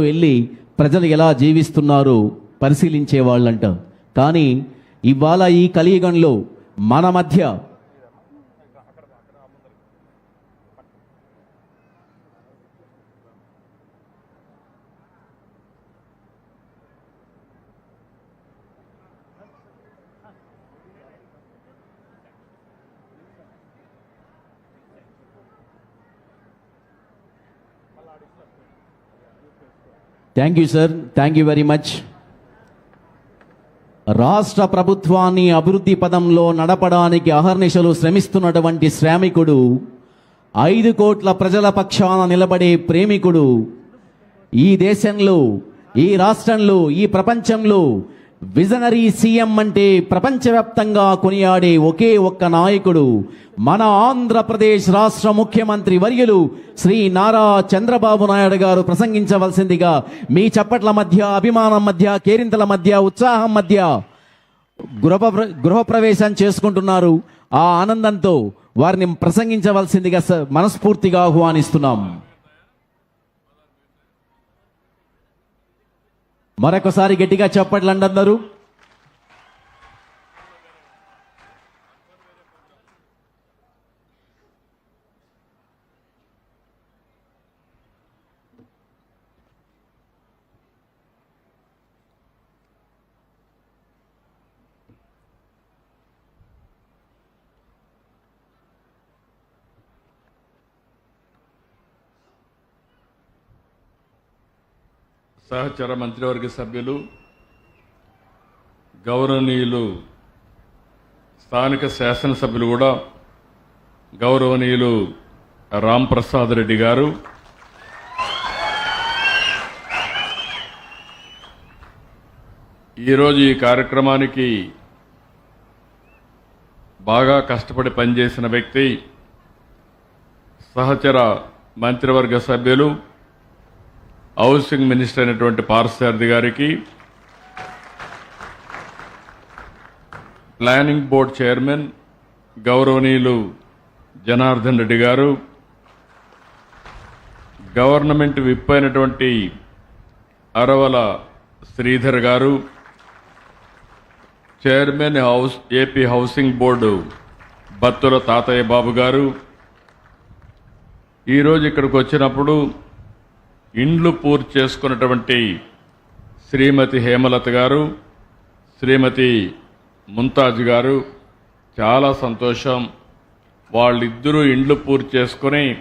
వెళ్ళి ప్రజలు ఎలా జీవిస్తున్నారు పరిశీలించే వాళ్ళంట. కానీ ఇవాళ ఈ కలియుగంలో మన మధ్య thank you sir thank you very much రాష్ట్ర ప్రభుత్వాన్ని అభివృద్ధి పదంలో నడపడానికి అహర్నిశలు శ్రమిస్తున్నటువంటి శ్రామికుడు ఐదు కోట్ల ప్రజల పక్షాన నిలబడే ప్రేమికుడు ఈ దేశంలో ఈ రాష్ట్రంలో ఈ ప్రపంచంలో విజనరీ సీఎం అంటే ప్రపంచవ్యాప్తంగా కొనియాడే ఒకే ఒక్క నాయకుడు. మన ఆంధ్రప్రదేశ్ రాష్ట్ర ముఖ్యమంత్రి వర్యులు శ్రీ నారా చంద్రబాబు నాయుడు గారు ప్రసంగించవలసిందిగా మీ చప్పట్ల మధ్య అభిమానం మధ్య కేరింతల మధ్య ఉత్సాహం మధ్య గృహ గృహప్రవేశం చేసుకుంటున్నారు. ఆ ఆనందంతో వారిని ప్రసంగించవలసిందిగా మనస్ఫూర్తిగా ఆహ్వానిస్తున్నాం. మరొకసారి గట్టిగా చెప్పట్లండి అందరూ. సహచర మంత్రివర్గ సభ్యులు గౌరవనీయులు స్థానిక శాసనసభ్యులు కూడా గౌరవనీయులు రామ్ ప్రసాద్ రెడ్డి గారు ఈరోజు ఈ కార్యక్రమానికి బాగా కష్టపడి పనిచేసిన వ్యక్తి సహచర మంత్రివర్గ సభ్యులు హౌసింగ్ మినిస్టర్ అయినటువంటి పార్సారథి గారికి ప్లానింగ్ బోర్డ్ చైర్మన్ గౌరవనీయులు జనార్దన్ రెడ్డి గారు గవర్నమెంట్ విప్ అయినటువంటి అరవల శ్రీధర్ గారు chairman house AP housing board Battula Tatayya Babu గారు. ఈరోజు ఇక్కడికి వచ్చినప్పుడు ఇండ్లు పూర్తి చేసుకున్నటువంటి శ్రీమతి హేమలత గారు శ్రీమతి ముంతాజ్ గారు చాలా సంతోషం. వాళ్ళిద్దరూ ఇండ్లు పూర్తి చేసుకుని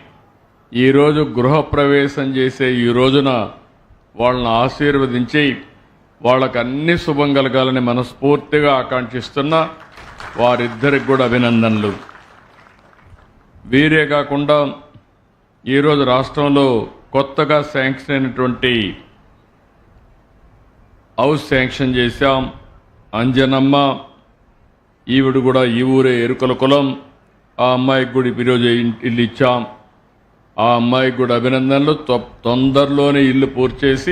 ఈరోజు గృహప్రవేశం చేసే ఈ రోజున వాళ్ళని ఆశీర్వదించి వాళ్ళకు అన్ని శుభం కలగాలని మనస్ఫూర్తిగా ఆకాంక్షిస్తున్న వారిద్దరికి కూడా అభినందనలు. వీరే కాకుండా ఈరోజు రాష్ట్రంలో కొత్తగా శాంక్షన్ అయినటువంటి హౌస్ శాంక్షన్ చేశాం. అంజనమ్మ ఈవిడ కూడా ఈ ఊరే ఎరుకల కులం. ఆ అమ్మాయికి కూడా ఈరోజు ఇల్లు ఇచ్చాం. ఆ అమ్మాయికి కూడా అభినందనలు. తొ- తొందరలోనే ఇల్లు పూర్తి చేసి